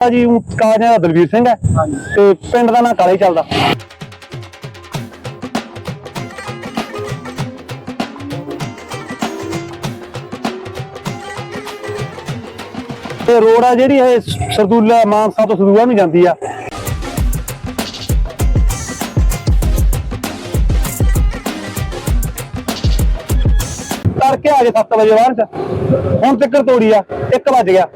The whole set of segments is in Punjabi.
ਜੀ ਕਾਜ ਦਾ ਦਲਵੀਰ ਸਿੰਘ ਹੈ ਤੇ ਪਿੰਡ ਦਾ ਨਾਂ ਕਾਲੇ ਚੱਲਦਾ। ਤੇ ਰੋਡ ਆ ਜਿਹੜੀ ਇਹ ਸਰਦੂਲਾ ਮਾਨਸਾ ਤੋਂ ਸਰਦੂਲਾ ਨੂੰ ਜਾਂਦੀ ਆ। ਕਰਕੇ ਆ ਗਏ 7 ਵਜੇ ਬਾਅਦ ਚ। ਹੁਣ ਤੱਕ ਤੋੜੀ ਆ 1 ਵਜ ਗਿਆ।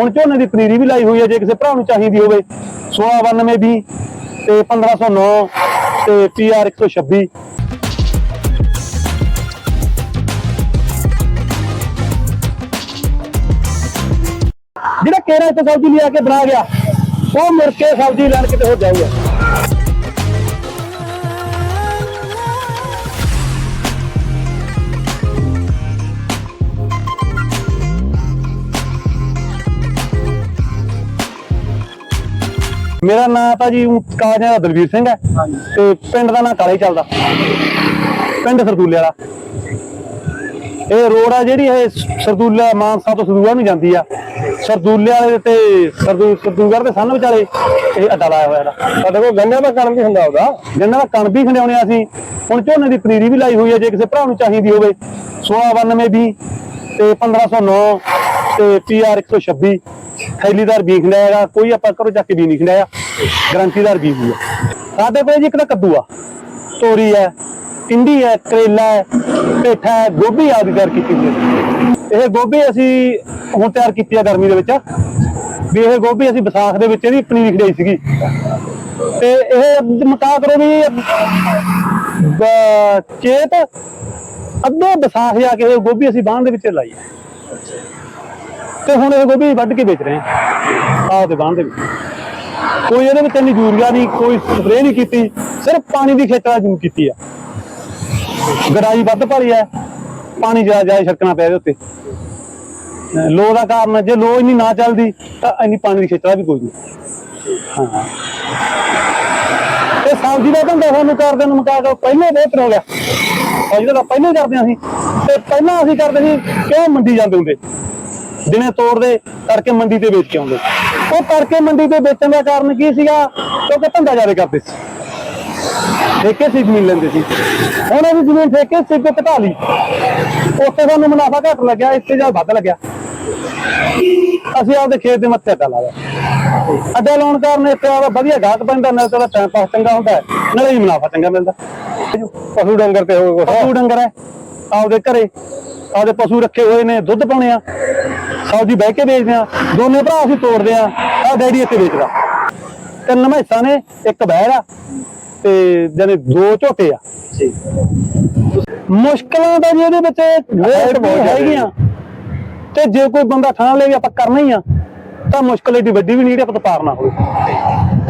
ਹੁਣ ਝੋਨੇ ਦੀ ਪਨੀਰੀ ਵੀ ਲਾਈ ਹੋਈ ਹੈ, ਜੇ ਕਿਸੇ ਭਰਾ ਨੂੰ ਚਾਹੀਦੀ ਹੋਵੇ। 1692 ਵੀ ਤੇ 1509 ਤੇ PR 126 ਜਿਹੜਾ ਕੇਰਾ ਇੱਥੇ ਸਬਜ਼ੀ ਲਿਆ ਕੇ ਬਣਾ ਗਿਆ, ਉਹ ਮੁੜ ਕੇ ਸਬਜ਼ੀ ਲੈਣ ਕਿਤੇ ਹੋ ਜਾਊਗਾ। ਮੇਰਾ ਨਾਮ ਤਾਂ ਜੀ ਕਾਜ ਦਾ ਦਲਵੀਰ ਸਿੰਘ ਹੈ ਤੇ ਪਿੰਡ ਦਾ ਨਾਂ ਕਾਲੇ ਚੱਲਦਾ। ਪਿੰਡ ਸਰਦੂਲੇ ਵਾਲਾ। ਇਹ ਰੋਡ ਆ ਜਿਹੜੀ ਇਹ ਸਰਦੂਲਾ ਮਾਨਸਾ ਤੋਂ ਸਰਦੂਲਾ ਨੂੰ ਜਾਂਦੀ ਆ। ਸਰਦੂਲੇ ਵਾਲੇ ਤੇ ਸਰਦੂ ਸਰਦੂਗੜ ਦੇ ਸੰਨ ਵਿਚਾਲੇ ਇਹ ਅੱਡਾ ਲਾਇਆ ਹੋਇਆ ਦਾ ਸਾਡੇ ਕੋਲ ਗੰਨਿਆਂ ਦਾ ਕਣ ਵੀ ਹੁੰਦਾ ਉਹਦਾ। ਗੰਨਿਆਂ ਦਾ ਕਣ ਵੀ ਖੰਡਿਆਉਣੇ ਅਸੀਂ। ਹੁਣ ਝੋਨੇ ਦੀ ਪਨੀਰੀ ਵੀ ਲਾਈ ਹੋਈ ਹੈ ਜੇ ਕਿਸੇ ਭਰਾ ਨੂੰ ਚਾਹੀਦੀ ਹੋਵੇ। 1692 ਵੀ ਤੇ 1509 ਤੇ PR 126 ਥੈਲੀਦਾਰ ਬੀਜ ਖੰਡਿਆਗਾ ਕੋਈ ਆਪਾਂ ਘਰੋਂ ਚੱਕ ਕੇ ਵੀ ਨਹੀਂ ਖੰਡਿਆ ਗਰੰਟੀਦਾਰ ਬੀਜ ਹੀ ਆ। ਸਾਡੇ ਕੋਲ ਜੀ ਇੱਕ ਤਾਂ ਕੱਦੂ ਆ। ਤੋਰੀ ਹੈ ਟਿੰਡੀ ਹੈ, ਕਰੇਲਾ ਹੈ, ਪੇਠਾ ਹੈ, ਗੋਭੀ ਆਦਿ ਤਿਆਰ ਕੀਤੀ ਹੋਈ ਇਹ ਗੋਭੀ ਅਸੀਂ ਹੁਣ ਤਿਆਰ ਕੀਤੀ ਆ ਗਰਮੀ ਦੇ ਵਿੱਚ। ਵੀ ਇਹ ਗੋਭੀ ਅਸੀਂ ਵਿਸਾਖ ਦੇ ਵਿੱਚ ਇਹਦੀ ਪਨੀਰੀ ਖੜਾਈ ਸੀਗੀ। ਤੇ ਇਹ ਮਕਾ ਕਰੋ ਵੀ ਬ- ਚੇਤ ਅੱਧੇ ਵਿਸਾਖ ਜਾ ਕੇ ਇਹ ਗੋਭੀ ਅਸੀਂ ਬਾਣ ਦੇ ਵਿੱਚ ਲਾਈ ਤੇ ਹੁਣ ਇਹ ਗੋਭੀ ਵੱਢ ਕੇ ਵੇਚ ਰਹੇ ਹਾਂ ਆਹ ਦੁਕਾਨ ਦੇ ਕੋਈ ਇਹਦੇ ਵਿੱਚ ਇੰਨੀ ਯੂਰੀਆ ਨਹੀਂ, ਕੋਈ ਸਪਰੇਅ ਨਹੀਂ ਕੀਤੀ, ਸਿਰਫ ਪਾਣੀ ਦੀ ਖੇਤਰਾ ਜ਼ਰੂਰ ਕੀਤੀ ਆ। ਗੜਾਈ ਵੱਧ ਭਾਰੀ ਹੈ ਪਾਣੀ ਜ਼ਿਆਦਾ ਜ਼ਿਆਦਾ ਛੜਕਣਾ ਪਿਆ ਇਹਦੇ ਉੱਤੇ। ਲੋ ਦਾ ਕਾਰਨ ਜੇ ਲੋ ਇੰਨੀ ਨਾ ਚੱਲਦੀ, ਤਾਂ ਇੰਨੀ ਪਾਣੀ ਦੀ ਖੇਤਰਾ ਵੀ ਕੋਈ ਨਹੀਂ। ਹਾਂ। ਤੇ ਸਬਜ਼ੀ ਦਾ ਧੰਦਾ ਸਾਨੂੰ ਕਰਦੇ ਨੂੰ ਮੁਕਾ ਕੇ ਪਹਿਲਾਂ ਬਹੁਤ ਹੋ ਗਿਆ ਦਾ ਤਾਂ ਕਰਦੇ ਹਾਂ ਅਸੀਂ ਤੇ ਪਹਿਲਾਂ ਅਸੀਂ ਕਰਦੇ ਸੀ, ਕਿਉਂ ਮੰਡੀ ਜਾਂਦੇ ਹੁੰਦੇ? ਦਿਨੇ ਤੋੜਦੇ ਕਰਕੇ ਮੰਡੀ ਤੇ ਵੇਚ ਕੇ ਆਉਂਦੇ। ਉਹ ਕਰਕੇ ਮੰਡੀ ਤੇ ਵੇਚਣ ਦਾ ਕਾਰਨ ਕੀ ਸੀਗਾ? ਕਿਉਂਕਿ ਧੰਦਾ ਜ਼ਿਆਦਾ ਕਰਦੇ ਸੀ। ਠੇਕੇ ਸੀ ਜ਼ਮੀਨ ਲੈਂਦੇ ਸੀ। ਹੁਣ ਅਸੀਂ ਜ਼ਮੀਨ ਠੇਕੇ ਸੀ ਤੇ ਘਟਾ ਲਈ। ਉੱਥੇ ਸਾਨੂੰ ਮੁਨਾਫਾ ਘੱਟ ਲੱਗਿਆ ਇੱਥੇ ਜਾ ਵੱਧ ਲੱਗਿਆ। ਅਸੀਂ ਆਪਦੇ ਖੇਤ ਦੇ ਮੱਥੇ ਅੱਡਾ ਲਾ ਲਿਆ। ਅੱਡਾ ਲਾਉਣ ਕਾਰਨ ਇੱਥੇ ਆ ਵਧੀਆ ਗਾਹਕ ਪੈਂਦਾ ਨਾਲ ਤਾਂ ਟਾਈਮ ਪਾਸ ਚੰਗਾ ਹੁੰਦਾ ਹੈ, ਨਾਲੇ ਹੀ ਮੁਨਾਫਾ ਚੰਗਾ ਮਿਲਦਾ। ਪਸ਼ੂ ਡੰਗਰ ਤੇ ਹੋ? ਪਸ਼ੂ ਡੰਗਰ ਹੈ। ਆਪਦੇ ਘਰੇ ਆਪਦੇ ਪਸ਼ੂ ਰੱਖੇ ਹੋਏ ਨੇ ਦੁੱਧ ਪਾਉਣੇ ਆ। ਸਬਜ਼ੀ ਬਹਿ ਕੇ ਵੇਚਦੇ ਆ ਦੋਨੇ ਭਰਾ ਅਸੀਂ ਤੋੜਦੇ ਆ ਆ ਡੈਡੀ ਇੱਥੇ ਵੇਚਦਾ। ਤਿੰਨ ਮੈਸਾਂ ਨੇ ਇੱਕ ਬਹਿਰ ਆ ਤੇ ਜਾਨੇ ਦੋ ਝੋਟੇ ਆ। ਮੁਸ਼ਕਲਾਂ ਤਾਂ ਜੀ ਇਹਦੇ ਵਿੱਚ ਰੇਟ ਬਹੁਤ ਹੈਗੀਆਂ। ਤੇ ਜੇ ਕੋਈ ਬੰਦਾ ਠਾਣ ਲਏ ਵੀ ਆਪਾਂ ਕਰਨਾ ਹੀ ਆ ਤਾਂ ਮੁਸ਼ਕਲ ਏਡੀ ਵੱਡੀ ਵੀ ਨਹੀਂ ਜਿਹੜੀ ਆਪਾਂ ਤੋਂ ਪਾਰ ਨਾ ਹੋਵੇ।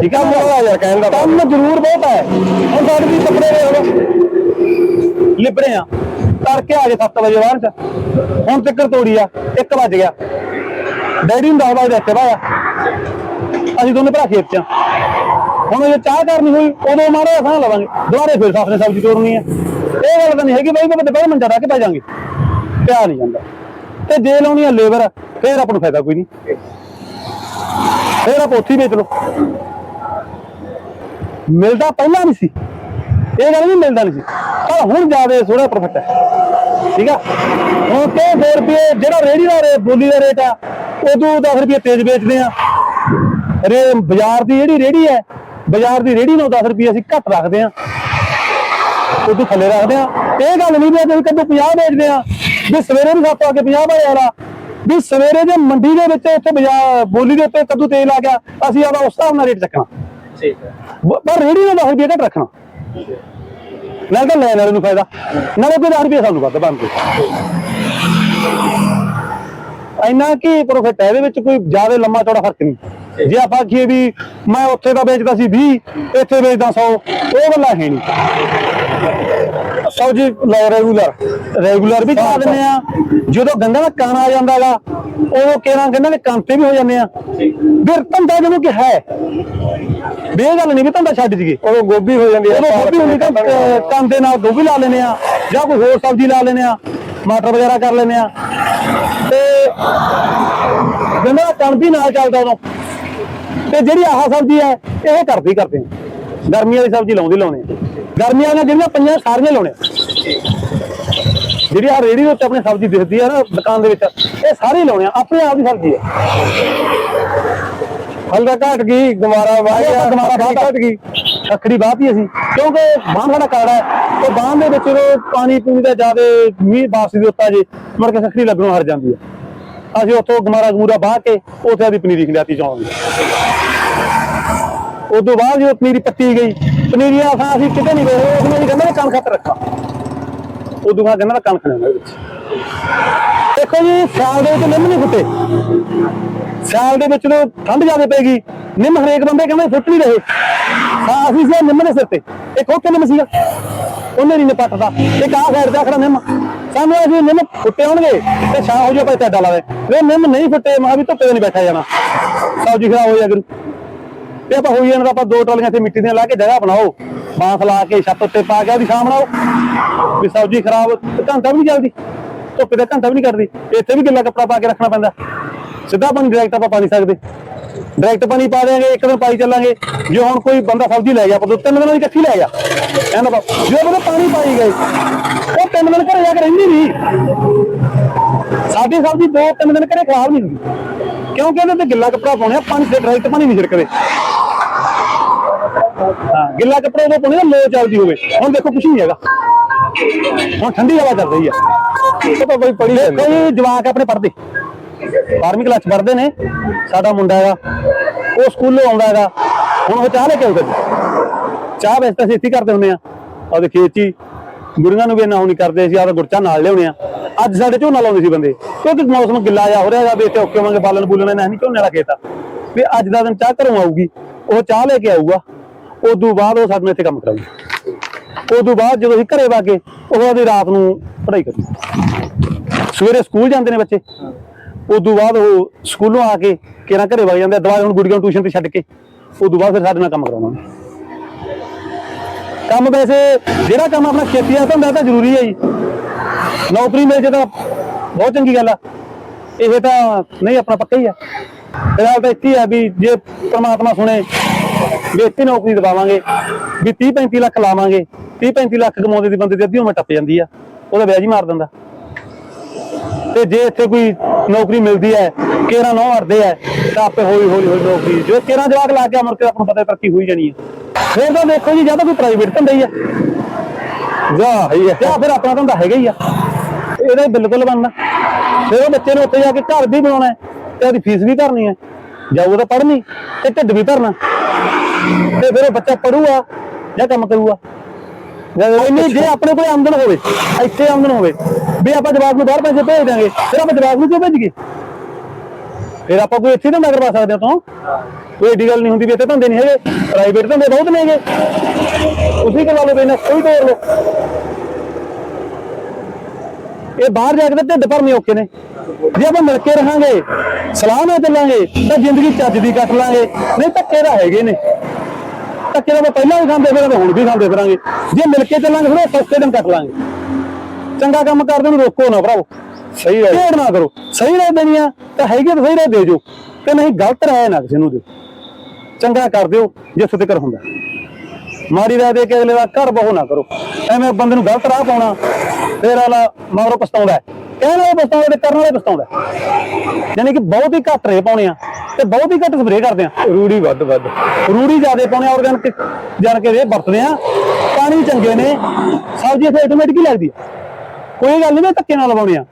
ਠੀਕ ਆ? ਮੇਰਾ ਯਾਰ ਕਹਿਣ ਦਾ ਕੰਮ ਜ਼ਰੂਰ ਬਹੁਤ ਹੈ ਹੁਣ ਸਾਡੇ ਵੀ ਕੱਪੜੇ ਦੇ ਹੁਣ ਲਿਬੜੇ ਆ। ਕਰਕੇ ਆ ਗਏ 7 ਵਜੇ ਬਾਅਦ ਚ। ਹੁਣ ਤੱਕ ਤੋੜੀ ਆ 1 ਵਜ ਗਿਆ। ਡੈਡੀ ਨੂੰ 10 ਵਜੇ ਇੱਥੇ ਬਾਇਆ ਅਸੀਂ ਦੋਨੇ ਭਰਾ ਖੇਤ ਚ ਹੁਣ ਜੇ ਚਾਹ ਕਰਨੀ ਹੋਈ, ਉਦੋਂ ਮਾਰੇ ਸਾਹ ਲਵਾਂਗੇ। ਦੁਬਾਰੇ ਫਿਰ ਸਾਫ਼ ਨੇ ਸਬਜ਼ੀ ਤੋੜਨੀ ਹੈ ਇਹ ਗੱਲ ਤਾਂ ਨਹੀਂ ਹੈਗੀ ਬਾਈ ਮੈਂ ਪਹਿਲਾਂ ਮੰਜਾ ਡਾ ਕੇ ਪੈ ਜਾਾਂਗੇ। ਪਿਆ ਨਹੀਂ ਜਾਂਦਾ। ਤੇ ਜੇ ਲਾਉਣੀ ਆ ਲੇਬਰ, ਫੇਰ ਆਪਾਂ ਨੂੰ ਫਾਇਦਾ ਕੋਈ ਨਹੀਂ। ਫੇਰ ਆਪਾਂ ਉੱਥੇ ਵੇਚ ਲਓ। ਮਿਲਦਾ ਪਹਿਲਾਂ ਨਹੀਂ ਸੀ। ਇਹ ਗੱਲ ਨਹੀਂ ਮਿਲਦਾ ਨਹੀਂ ਸੀ। ਪਰ ਹੁਣ ਜ਼ਿਆਦਾ ਥੋੜਾ ਪ੍ਰੋਫਿਟ ਹੈ। ਠੀਕ ਆ? ਹੁਣ ਤੇ 2 ਰੁਪਏ ਜਿਹੜਾ ਰੇੜੀ ਦਾ ਰੇਟ ਬੋਲੀ ਦਾ ਰੇਟ ਆ ਉਦੋਂ 10 ਰੁਪਏ ਤੇਜ਼ ਵੇਚਦੇ ਆ। ਰੇ ਬਾਜ਼ਾਰ ਦੀ ਜਿਹੜੀ ਰੇੜੀ ਹੈ ਬਾਜ਼ਾਰ ਦੀ ਰੇੜੀ ਨੂੰ 10 ਰੁਪਏ ਅਸੀਂ ਘੱਟ ਰੱਖਦੇ ਆ। ਉਦੋਂ ਥੱਲੇ ਰੱਖਦੇ ਆ। ਇਹ ਗੱਲ ਨਹੀਂ ਵੀ ਅਸੀਂ ਕਦੋਂ 50 ਵੇਚਦੇ ਆ ਵੀ ਸਵੇਰੇ ਵੀ ਸਾਤੋਂ ਆ ਕੇ 50 ਵਾਲੇ ਵਾਲਾ ਵੀ ਸਵੇਰੇ ਜੇ ਮੰਡੀ ਦੇ ਵਿੱਚ ਉੱਥੇ ਬਾਜ਼ਾਰ ਬੋਲੀ ਦੇ ਉੱਤੇ ਕਦੋਂ ਤੇਲ ਆ ਗਿਆ ਅਸੀਂ ਆਦਾ ਉਸ ਹਿਸਾਬ ਨਾਲ ਰੇਟ ਚੱਕਣਾ। ਠੀਕ ਹੈ। ਪਰ ਰੇੜੀ ਨੂੰ 10 ਰੁਪਏ ਘੱਟ ਰੱਖਣਾ। ਨਾਲੇ ਤਾਂ ਲੈਣ ਵਾਲੇ ਨੂੰ ਫਾਇਦਾ। ਨਾਲੇ ਕੋਈ 10 ਰੁਪਏ ਸਾਨੂੰ ਵੱਧ ਬਣ ਕੇ। ਇੰਨਾ ਕੀ ਪ੍ਰੋਫਿਟ ਹੈ, ਇਹਦੇ ਵਿੱਚ ਕੋਈ ਜ਼ਿਆਦਾ ਲੰਮਾ ਚੌੜਾ ਫ਼ਰਕ ਨਹੀਂ। ਜੇ ਆਪਾਂ ਆਖੀਏ ਵੀ ਮੈਂ ਉੱਥੇ ਦਾ ਵੇਚਦਾ ਸੀ 20 ਇੱਥੇ ਵੇਚਦਾ 100 ਉਹ ਗੱਲਾਂ ਹੈ ਨਹੀਂ। ਸਬਜੀ ਲੈ ਰੈਗੂਲਰ ਰੈਗੂਲਰ ਵੀ ਚਲਾ ਦਿੰਦੇ ਆ। ਜਦੋਂ ਗੰਗਾ ਦਾ ਕਣ ਆ ਜਾਂਦਾਗਾ ਉਦੋਂ ਕਿਹਨਾਂ ਗੰਗਾ ਦੇ ਕੰਨ ਤੇ ਵੀ ਹੋ ਜਾਂਦੇ ਆ। ਫਿਰ ਧੰਦਾ ਜਿਹਨੂੰ ਕਿ ਹੈ। ਵੀ ਇਹ ਗੱਲ ਨਹੀਂ ਵੀ ਧੰਦਾ ਛੱਡ ਜੀਏ ਉਦੋਂ ਗੋਭੀ ਹੋ ਜਾਂਦੀ ਉਦੋਂ ਗੋਭੀ ਹੁੰਦੀ ਤਾਂ ਅਹ, ਕੰਨ ਦੇ ਨਾਲ ਗੋਭੀ ਲਾ ਲੈਨੇ ਆ ਜਾਂ ਕੋਈ ਹੋਰ ਸਬਜ਼ੀ ਲਾ ਲੈਨੇ ਆ ਮਟਰ ਵਗੈਰਾ ਕਰ ਲੈਨੇ ਆ। ਤੇ ਦਾ ਕਣ ਵੀ ਨਾਲ ਚੱਲਦਾ ਉਦੋਂ। ਤੇ ਜਿਹੜੀ ਆਹ ਸਬਜ਼ੀ ਹੈ ਇਹ ਕਰਦੇ ਕਰਦੇ ਆ। ਗਰਮੀ ਵਾਲੀ ਸਬਜ਼ੀ ਲਾਉਂਦੇ ਲਾਉਣੇ ਆ। ਗਰਮੀਆਂ ਵਾਲੀਆਂ ਜਿਹੜੀਆਂ ਪਈਆਂ ਸਾਰੀਆਂ ਲਾਉਣੇ ਆ। ਜਿਹੜੀ ਆ ਰੇੜੀ ਦੇ ਉੱਤੇ ਆਪਣੀ ਸਬਜ਼ੀ ਦਿਖਦੀ ਆ ਨਾ ਦੁਕਾਨ ਦੇ ਵਿੱਚ ਇਹ ਸਾਰੇ ਲਾਉਣੇ ਆ ਆਪਣੇ ਆਪ ਦੀ ਸਬਜ਼ੀ ਆ। ਹਲਦਾ ਘਟ ਗਈ ਗਮਾਰਾ ਵਾਹ ਗਿਆ ਗਮਾਰਾ ਘਟ ਗਈ ਰੱਖੜੀ ਬਾਤੀ ਅਸੀਂ। ਕਿਉਂਕਿ ਬਾਂਹ ਸਾਡਾ ਕਾੜਾ ਹੈ ਤੇ ਬਾਂਹ ਦੇ ਵਿੱਚ ਜਦੋਂ ਪਾਣੀ ਪੂਣੀ ਦਾ ਜ਼ਿਆਦਾ ਮੀਂਹ ਬਾਰਿਸ਼ ਦੇ ਉੱਤਾ ਜੇ ਮੁੜ ਕੇ ਸਖੜੀ ਲੱਗਣੋਂ ਹਟ ਜਾਂਦੀ ਹੈ ਅਸੀਂ ਉੱਥੋਂ ਗਮਾਰਾ ਗਮੂਰਾ ਬਾਹ ਕੇ ਉੱਥੇ ਆਦੀ ਪਨੀਰੀ ਖਿਲਾਤੀ ਚੌਂਕ ਦੀ। ਉਦੋਂ ਬਾਅਦ ਜਦੋਂ ਪਨੀਰੀ ਪੱਟੀ ਗਈ ਪਨੀਰੀ ਆਸਾਂ ਅਸੀਂ ਕਿਤੇ ਨਹੀਂ ਗਏ ਉਹ ਅਸੀਂ ਕਹਿੰਦੇ ਕਣ ਖਤ ਰੱਖਾ। ਉਦੋਂ ਬਾਅਦ ਕਹਿੰਦਾ ਕਣ ਖਣਾ ਉਹਦੇ ਵਿੱਚ। ਦੇਖੋ ਜੀ ਸਿਆਲ ਦੇ ਵਿੱਚ ਨਿੰਮ ਨਹੀਂ ਫੁੱਟੇ। ਸਿਆਲ ਦੇ ਵਿੱਚ ਜਦੋਂ ਠੰਡ ਜ਼ਿਆਦਾ ਪੈਗੀ ਨਿੰਮ ਹਰੇਕ ਬੰਦੇ ਕਹਿੰਦੇ ਫੁੱਟ ਨਹੀਂ ਰਹੇ। ਹਾਂ ਸੀ ਨਿੰਮ ਦੇ ਸਿਰ ਤੇ। ਇੱਕ ਉਹ ਨਿੰਮ ਸੀਗਾ। ਉਹਨੇ ਨਹੀਂ ਪੱਟਦਾ ਇੱਕ ਆਹ ਸਾਈਡ ਤੇ ਖੜਾ ਨਿੰਮ। ਸਾਨੂੰ ਅਸੀਂ ਨਿੰਮ ਫੁੱਟੇ ਹੋਣਗੇ ਤੇ ਛਾਂ ਹੋ ਜਾਏ ਭਾਈ ਟੈਡਾ ਲਾਵੇ। ਜੇ ਨਿੰਮ ਨਹੀਂ ਫੁੱਟੇ, ਮਾ ਵੀ ਧੁੱਪੇ ਤੇ ਨਹੀਂ ਬੈਠਾ ਜਾਣਾ। ਸਬਜ਼ੀ ਖਰਾਬ ਹੋ ਜਾ ਕਰੂ ਤੇ ਆਪਾਂ ਹੋਈ ਜਾਣਾ ਆਪਾਂ ਦੋ ਟਰਾਲੀਆਂ ਇੱਥੇ ਮਿੱਟੀ ਦੀਆਂ ਲਾ ਕੇ ਜਗ੍ਹਾ ਬਣਾਓ। ਬਾਂਸ ਲਾ ਕੇ ਛੱਤ ਉੱਤੇ ਪਾ ਕੇ ਉਹਦੀ ਛਾਂ ਬਣਾਓ ਵੀ ਸਬਜ਼ੀ ਖਰਾਬ ਘੰਟਾ ਵੀ ਨਹੀਂ ਚੱਲਦੀ। ਧੁੱਪੇ ਦਾ ਘੰਟਾ ਵੀ ਨਹੀਂ ਕਰਦੀ। ਇੱਥੇ ਵੀ ਗਿੱਲਾ ਕੱਪੜਾ ਪਾ ਕੇ ਰੱਖਣਾ ਪੈਂਦਾ। ਸਿੱਧਾ ਪਾਣੀ ਡਾਇਰੈਕਟ ਆਪਾਂ ਪਾ ਨਹੀਂ ਸਕਦੇ ਡਾਇਰੈਕਟ ਪਾਣੀ ਪਾ ਦੇਾਂਗੇ ਇੱਕ ਦਿਨ ਪਾਈ ਚੱਲਾਂਗੇ। ਜੇ ਹੁਣ ਕੋਈ ਬੰਦਾ ਸਬਜ਼ੀ ਲੈ ਗਿਆ, ਆਪਾਂ ਦੋ ਤਿੰਨ ਦਿਨਾਂ ਦੀ ਇਕੱਠੀ ਲੈ ਗਿਆ। ਕਹਿੰਦਾ ਬਾ, ਜੇ ਉਹਦੇ ਪਾਣੀ ਪਾਈ ਗਏ, ਉਹ ਤਿੰਨ ਦਿਨ ਘਰੇ ਜਾ ਕੇ ਰਹਿੰਦੀ ਨਹੀਂ ਸਾਡੀ ਸਬਜ਼ੀ ਦੋ ਤਿੰਨ ਦਿਨ ਘਰੇ ਖਰਾਬ ਨਹੀਂ ਹੁੰਦੀ। ਕਿਉਂਕਿ ਇਹਦੇ ਤੇ ਗਿੱਲਾ ਕੱਪੜਾ ਪਾਉਣਾ ਪਾਣੀ ਤੇ ਡਾਇਰੈਕਟ ਪਾਣੀ ਨਹੀਂ ਛਿੜਕਦੇ। ਹਾਂ ਗਿੱਲਾ ਕੱਪੜਾ ਉਹ ਪਾਉਣੇ ਲੋ ਚੱਲਦੀ ਹੋਵੇ। ਹੁਣ ਦੇਖੋ ਕੁਛ ਨਹੀਂ ਹੈਗਾ। ਹੁਣ ਠੰਡੀ ਹਵਾ ਚੱਲ ਰਹੀ ਆ। ਉਹ ਤਾਂ ਬਈ ਪੜੀ ਜੀ ਜਵਾਕ ਆਪਣੇ ਪੜ੍ਹਦੇ। 12ਵੀਂ ਕਲਾਸ ਚ ਪੜ੍ਹਦੇ ਨੇ। ਸਾਡਾ ਮੁੰਡਾ ਹੈਗਾ। ਉਹ ਸਕੂਲੋਂ ਆਉਂਦਾ ਹੈਗਾ। ਹੁਣ ਉਹ ਚਾਹ ਲੈ ਕੇ ਜੀ। ਚਾਹ ਵੈਸੇ ਤਾਂ ਅਸੀਂ ਕਰਦੇ ਹੁੰਦੇ ਆ। ਉਹਦੇ ਖੇਤ 'ਚ ਗੁਰੂਆਂ ਨੂੰ ਵੀ ਇੰਨਾ ਨਹੀਂ ਕਰਦੇ। ਸੀ ਆਦਾ ਗੁਰਚਾ ਨਾਲ ਲਿਆਉਣੇ ਆ। ਅੱਜ ਸਾਡੇ ਝੋਨਾ ਲਾਉਂਦੇ ਸੀ ਬੰਦੇ। ਕਿਉਂਕਿ ਮੌਸਮ ਗਿੱਲਾ ਜਾ ਹੋ ਰਿਹਾ ਹੈਗਾ। ਵੀ ਇੱਥੇ ਔਕੇ ਵਾਂਗੇ ਬਾਲਣ ਬੁਲਣ ਨਹੀਂ ਝੋਨੇ ਵਾਲਾ ਖੇਤ ਆ। ਵੀ ਅੱਜ ਦਾ ਦਿਨ ਚਾਹ ਘਰੋਂ ਆਊਗੀ। ਉਹ ਚਾਹ ਲੈ ਕੇ ਆਊਗਾ। ਉਦੋਂ ਬਾਅਦ ਉਹ ਸਾਡੇ ਨਾਲ ਇੱਥੇ ਕੰਮ ਕਰਾਊਗਾ ਉਦੋਂ ਬਾਅਦ ਜਦੋਂ ਅਸੀਂ ਘਰੇ ਵਾਗੇ ਉਹ ਉਹਦੀ ਰਾਤ ਨੂੰ ਪੜ੍ਹਾਈ ਕਰੀ ਸਵੇਰੇ ਸਕੂਲ ਜਾਂਦੇ ਨੇ ਬੱਚੇ। ਉਦੋਂ ਬਾਅਦ ਉਹ ਸਕੂਲੋਂ ਆ ਕੇ ਕਿਹੜਾ ਘਰੇ ਵਗ ਜਾਂਦੇ ਆ ਦੁਬਾਰਾ ਹੁਣ ਗੁੜੀਆਂ ਨੂੰ ਟਿਊਸ਼ਨ ਤੇ ਛੱਡ ਕੇ। ਉਦੋਂ ਬਾਅਦ ਫਿਰ ਸਾਡੇ ਨਾਲ ਕੰਮ ਕਰਾਉਣਾ ਕੰਮ ਵੈਸੇ ਜਿਹੜਾ ਕੰਮ ਆਪਣਾ ਖੇਤੀ ਦਾ ਹੁੰਦਾ ਤਾਂ ਜ਼ਰੂਰੀ ਹੈ ਜੀ। ਨੌਕਰੀ ਮਿਲ ਜੇ ਤਾਂ ਬਹੁਤ ਚੰਗੀ ਗੱਲ ਆ। ਇਹ ਤਾਂ ਨਹੀਂ, ਆਪਣਾ ਪੱਕਾ ਹੀ ਆ। ਫਿਲਹਾਲ ਤਾਂ ਇੱਥੇ ਆ ਵੀ ਜੇ ਪ੍ਰਮਾਤਮਾ ਸੁਣੇ ਇੱਥੇ ਨੌਕਰੀ ਦਵਾਵਾਂਗੇ ਵੀ 30 35 ਲੱਖ ਲਾਵਾਂਗੇ 30 35 ਲੱਖ ਕਮਾਉਂਦੇ ਦੀ ਬੰਦੇ ਦੀ ਅੱਧੀ ਉਮਰ ਟੱਪ ਜਾਂਦੀ ਆ ਉਹਦਾ ਵਿਆਜ ਹੀ ਮਾਰ ਦਿੰਦਾ। ਤੇ ਜੇ ਇੱਥੇ ਕੋਈ ਨੌਕਰੀ ਮਿਲਦੀ ਹੈ ਕੇਰਾ ਨੌ ਹਰਦੇ ਹੈ ਤਾਂ ਆਪੇ ਹੌਲੀ ਹੌਲੀ ਹੌਲੀ ਨੌਕਰੀ ਜੋ ਕੇਰਾ ਜਵਾਕ ਲਾ ਕੇ ਅਮਰ ਕੇ ਆਪਾਂ ਪਤਾ ਤਰੱਕੀ ਹੋਈ ਜਾਣੀ ਹੈ ਫਿਰ ਤਾਂ ਦੇਖੋ ਜੀ ਜਾਂ ਤਾਂ ਕੋਈ ਪ੍ਰਾਈਵੇਟ ਧੰਦਾ ਹੀ ਆ ਜਾ ਹੈ। ਜਾਂ ਫਿਰ ਆਪਣਾ ਧੰਦਾ ਹੈਗਾ ਹੀ ਆ। ਇਹਦਾ ਬਿਲਕੁਲ ਬਣਨਾ। ਫਿਰ ਉਹ ਬੱਚੇ ਨੂੰ ਉੱਥੇ ਜਾ ਕੇ ਘਰ ਵੀ ਬਣਾਉਣਾ ਹੈ ਤੇ ਉਹਦੀ ਫੀਸ ਵੀ ਭਰਨੀ ਹੈ। ਜਾਊਗਾ ਤਾਂ ਪੜ੍ਹਨੀ ਤੇ ਢਿੱਡ ਵੀ ਭਰਨਾ। ਤੇ ਫਿਰ ਉਹ ਬੱਚਾ ਪੜੂਗਾ ਜਾਂ ਕੰਮ ਕਰੂਗਾ। ਇੰਨੀ ਜੇ ਆਪਣੇ ਕੋਲ ਆਮਦਨ ਹੋਵੇ, ਇੱਥੇ ਆਮਦਨ ਹੋਵੇ, ਵੀ ਆਪਾਂ ਜਵਾਬ ਨੂੰ ਬਾਹਰ ਪੈਸੇ ਭੇਜ ਦਾਂਗੇ ਫਿਰ ਆਪਾਂ ਜਵਾਬ ਨੂੰ ਕਿਉਂ ਭੇਜੀਏ? ਫਿਰ ਆਪਾਂ ਕੋਈ ਇੱਥੇ ਧੰਦਾ ਕਰਵਾ ਸਕਦੇ ਹਾਂ ਤੋਂ। ਕੋਈ ਏਡੀ ਗੱਲ ਨਹੀਂ ਹੁੰਦੀ ਵੀ ਇੱਥੇ ਧੰਦੇ ਨਹੀਂ ਹੈਗੇ ਪ੍ਰਾਈਵੇਟ ਧੰਦੇ ਬਹੁਤ ਨੇਗੇ। ਤੁਸੀਂ ਕਰਵਾ ਲਓ ਬਿਜ਼ਨਸ, ਕੋਈ ਤੋੜ ਲਓ। ਇਹ ਬਾਹਰ ਜਾ ਕੇ ਤਾਂ ਢਿੱਡ ਭਰਨੇ ਔਖੇ ਨੇ। ਜੇ ਆਪਾਂ ਮਿਲ ਕੇ ਰਹਾਂਗੇ ਸਲਾਹ ਨਾਲ ਚੱਲਾਂਗੇ ਤਾਂ ਜ਼ਿੰਦਗੀ ਚੱਜ ਦੀ ਕੱਟ ਲਾਂਗੇ। ਨਹੀਂ ਧੱਕੇ ਤਾਂ ਹੈਗੇ ਨੇ। ਧੱਕੇ ਆਪਾਂ ਪਹਿਲਾਂ ਵੀ ਖਾਂਦੇ ਫਿਰਾਂਗੇ ਹੁਣ ਵੀ ਖਾਂਦੇ ਫਿਰਾਂਗੇ। ਜੇ ਮਿਲ ਕੇ ਚੱਲਾਂਗੇ ਫਿਰ ਸਸਤੇ ਦਿਨ ਕੱਟ ਲਾਂਗੇ। ਚੰਗਾ ਕੰਮ ਕਰਦੇ ਨੂੰ ਰੋਕੋ ਨਾ ਭਰਾਵੋ। ਸਹੀ ਹੈ। ਢੇੜ ਨਾ ਕਰੋ। ਸਹੀ ਰਾਹ ਦੇਣੀ ਆ ਤਾਂ ਹੈਗੀ ਤਾਂ ਸਹੀ ਰਾਹ ਦੇ ਜੋ। ਤੇ ਨਹੀਂ ਗਲਤ ਰਾਹ ਨਾ ਕਿਸੇ ਨੂੰ ਦਿਓ। ਚੰਗਾ ਕਰ ਦਿਓ ਜਿੱਥੇ ਤੱਕ ਹੁੰਦਾ। ਮਾੜੀ ਰਾਹ ਦੇ ਕੇ ਅਗਲੇ ਦਾ ਘਰ ਬਹੁ ਨਾ ਕਰੋ। ਐਵੇਂ ਬੰਦੇ ਨੂੰ ਗਲਤ ਰਾਹ ਪਾਉਣਾ ਫੇਰ ਵਾਲਾ ਮਗਰੋਂ ਪਛਤਾਉਂਦਾ। ਕਹਿਣ ਵਾਲੇ ਪਛਤਾਉਂਦਾ ਤੇ ਕਰਨ ਵਾਲੇ ਪਛਤਾਉਂਦਾ। ਯਾਨੀ ਕਿ ਬਹੁਤ ਹੀ ਘੱਟ ਰੇ ਪਾਉਣੇ ਆ ਤੇ ਬਹੁਤ ਹੀ ਘੱਟ ਸਪਰੇਅ ਕਰਦੇ ਆ। ਰੂੜੀ ਵੱਧ ਵੱਧ। ਰੂੜੀ ਜ਼ਿਆਦੇ ਪਾਉਣੇ ਆਰਗੈਨਿਕ ਜਾਣ ਕੇ ਇਹ ਵਰਤਦੇ ਆ। ਪਾਣੀ ਚੰਗੇ ਨੇ ਸਬਜ਼ੀ ਇੱਥੇ ਆਟੋਮੈਟਿਕ ਹੀ ਲੱਗਦੀ ਆ। ਕੋਈ ਗੱਲ ਨਹੀਂ ਧੱਕੇ ਨਾਲ ਲਵਾਉਣੇ ਆ।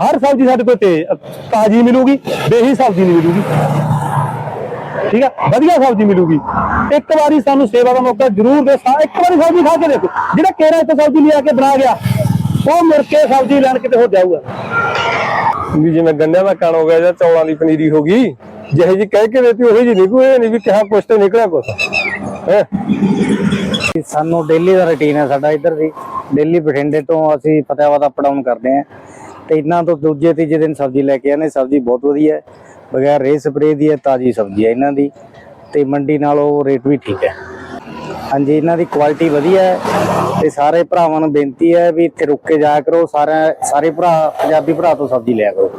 ਹਰ ਸਬਜ਼ੀ ਸਾਡੇ ਕੋਲ ਤੇ ਤਾਜ਼ੀ ਮਿਲੂਗੀ ਬੇਹੀ ਸਬਜ਼ੀ ਨਹੀਂ ਮਿਲੂਗੀ। ਠੀਕ ਆ? ਵਧੀਆ ਸਬਜ਼ੀ ਮਿਲੂਗੀ। ਇੱਕ ਵਾਰੀ ਸਾਨੂੰ ਸੇਵਾ ਦਾ ਮੌਕਾ ਜ਼ਰੂਰ ਦੇ ਸਾ ਇੱਕ ਵਾਰੀ ਸਬਜ਼ੀ ਖਾ ਕੇ ਦੇਖੋ। ਜਿਹੜਾ ਕੇਰਾ ਇੱਥੇ ਸਬਜ਼ੀ ਲਿਆ ਕੇ ਬਣਾ ਗਿਆ ਉਹ ਮੁੜ ਕੇ ਸਬਜ਼ੀ ਲੈਣ ਕਿਤੇ ਹੋ ਜਾਊਗਾ। ਵੀ ਜਿਵੇਂ ਗੰਡਿਆਂ ਦਾ ਕਣ ਹੋ ਗਿਆ ਜਾਂ ਚੌਲਾਂ ਦੀ ਪਨੀਰੀ ਹੋ ਗਈ ਜਿਹੇ ਜੀ ਕਹਿ ਕੇ ਦੇਤੀ ਉਹੀ ਜੀ ਨਹੀਂ ਕੋਈ ਇਹ ਨਹੀਂ ਵੀ ਕਿਹਾ ਕੁਛ ਤੇ ਨਿਕਲਿਆ ਕੁਛ। ਸਾਨੂੰ ਡੇਲੀ ਦਾ ਰੁਟੀਨ ਹੈ ਸਾਡਾ ਇੱਧਰ ਦੀ। ਡੇਲੀ ਬਠਿੰਡੇ ਤੋਂ ਅਸੀਂ ਫਤਿਆਬਾਦ ਅਪ ਡਾਊਨ ਕਰਦੇ ਹਾਂ। ਤੇ ਇਹਨਾਂ ਤੋਂ ਦੂਜੇ ਤੀਜੇ ਦਿਨ ਸਬਜ਼ੀ ਲੈ ਕੇ ਆਨੇ ਸਬਜ਼ੀ ਬਹੁਤ ਵਧੀਆ ਹੈ। ਬਗੈਰ ਰੇ ਸਪਰੇ ਦੀ ਹੈ ਤਾਜ਼ੀ ਸਬਜ਼ੀ ਹੈ ਇਹਨਾਂ ਦੀ। ਤੇ ਮੰਡੀ ਨਾਲੋਂ ਰੇਟ ਵੀ ਠੀਕ ਹੈ। ਹਾਂਜੀ, ਇਹਨਾਂ ਦੀ ਕੁਆਲਿਟੀ ਵਧੀਆ ਹੈ ਤੇ ਸਾਰੇ ਭਰਾਵਾਂ ਨੂੰ ਬੇਨਤੀ ਹੈ ਵੀ ਇੱਥੇ ਰੁਕ ਕੇ ਜਾਇਆ ਕਰੋ ਸਾਰੇ ਸਾਰੇ ਭਰਾ, ਪੰਜਾਬੀ ਭਰਾ ਤੋਂ ਸਬਜ਼ੀ ਲਿਆ ਕਰੋ।